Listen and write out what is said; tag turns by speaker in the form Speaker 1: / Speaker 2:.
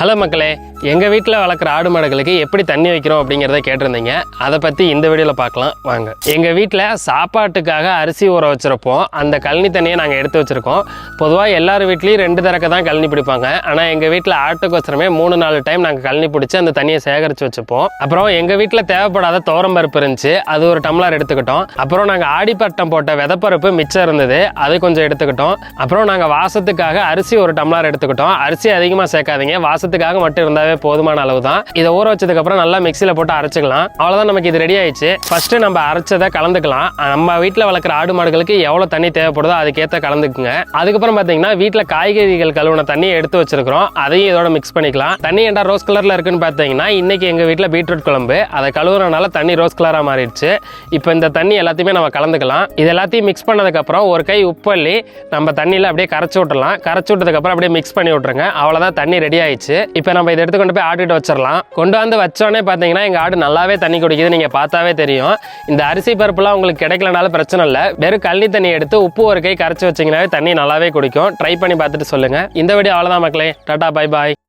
Speaker 1: Hello மக்களே எங்கள் வீட்டில் வளர்க்குற ஆடு மாடுகளுக்கு எப்படி தண்ணி வைக்கிறோம் அப்படிங்கிறத கேட்டிருந்தீங்க. அதை பற்றி இந்த வீடியோவில் பார்க்கலாம் வாங்க. எங்கள் வீட்டில் சாப்பாட்டுக்காக அரிசி ஊற வச்சுருப்போம். அந்த கழனி தண்ணியை நாங்கள் எடுத்து வச்சுருக்கோம். பொதுவாக எல்லார் வீட்லேயும் ரெண்டு தரக்க தான் கழனி பிடிப்பாங்க. ஆனால் எங்கள் வீட்டில் ஆட்டுக்கோசரமே மூணு நாலு டைம் நாங்கள் கழனி பிடிச்சி அந்த தண்ணியை சேகரித்து வச்சுப்போம். அப்புறம் எங்கள் வீட்டில் தேவைப்படாத துவரம் பருப்பு இருந்துச்சு அது ஒரு டம்ளர் எடுத்துக்கிட்டோம். அப்புறம் நாங்கள் ஆடிப்பட்டம் போட்ட விதப்பருப்பு மிச்சம் இருந்தது அது கொஞ்சம் எடுத்துக்கிட்டோம். அப்புறம் நாங்கள் வாசத்துக்காக அரிசி ஒரு டம்ளர் எடுத்துக்கிட்டோம். அரிசி அதிகமாக சேர்க்காதீங்க வாசத்துக்காக மட்டும் இருந்தாவே போதுமான அளவு தான் இதை ஊற வச்சதுக்கு அப்புறம் நல்லா மிக்சியில் போட்டு அரைச்சிக்கலாம். அவ்வளோதான் நமக்கு இது ரெடி ஆயிடுச்சு. ஃபர்ஸ்ட் நம்ம அரைச்சதை கலந்துக்கலாம். நம்ம வீட்டில் வளர்க்குற ஆடு மாடுகளுக்கு எவ்வளோ தண்ணி தேவைப்படுதோ அதுக்கேற்ற கலந்துக்குங்க. அதுக்கப்புறம் பார்த்தீங்கன்னா வீட்டில் காய்கறிகள் கழுவுன தண்ணியை எடுத்து வச்சிருக்கிறோம். அதையும் இதோட மிக்ஸ் பண்ணிக்கலாம். தண்ணி ஏன்டா ரோஸ் கலரில் இருக்குன்னு பார்த்தீங்கன்னா இன்னைக்கு எங்கள் வீட்டில் பீட்ரூட் குழம்பு. அதை கழுவுறனால தண்ணி ரோஸ் கலராக மாறிடுச்சு. இப்போ இந்த தண்ணி எல்லாத்தையுமே நம்ம கலந்துக்கலாம். இது எல்லாத்தையும் மிக்ஸ் பண்ணதுக்கப்புறம் ஒரு கை உப்பள்ளி நம்ம தண்ணியில் அப்படியே கரைச்சி விட்டுலாம் கரைச்சி விட்டதுக்கப்புறம் அப்படியே மிக்ஸ் பண்ணி விட்ருங்க அவ்வளோதான் தண்ணி ரெடி ஆயிடுச்சு. இப்போ நம்ம இதை எடுத்து கொண்டு போய் ஆட்டுக்கிட்ட வச்சிடலாம் கொண்டு வந்து வச்சோடனே பார்த்தீங்கன்னா எங்கள் ஆடு நல்லாவே தண்ணி குடிக்குது. நீங்கள் பார்த்தாவே தெரியும். இந்த அரிசி பருப்புலாம் உங்களுக்கு கிடைக்கலனாலும் பிரச்சனை இல்லை. வெறும் கள்ளி தண்ணி எடுத்து உப்பு ஒரு கை கரைச்சி வச்சிங்கனாவே தண்ணி நல்லாவே குடிக்கும். ட்ரை பண்ணி பார்த்துட்டு சொல்லுங்கள் இந்த வீடியோ அவ்வளோதான் மக்களே. Tata bye bye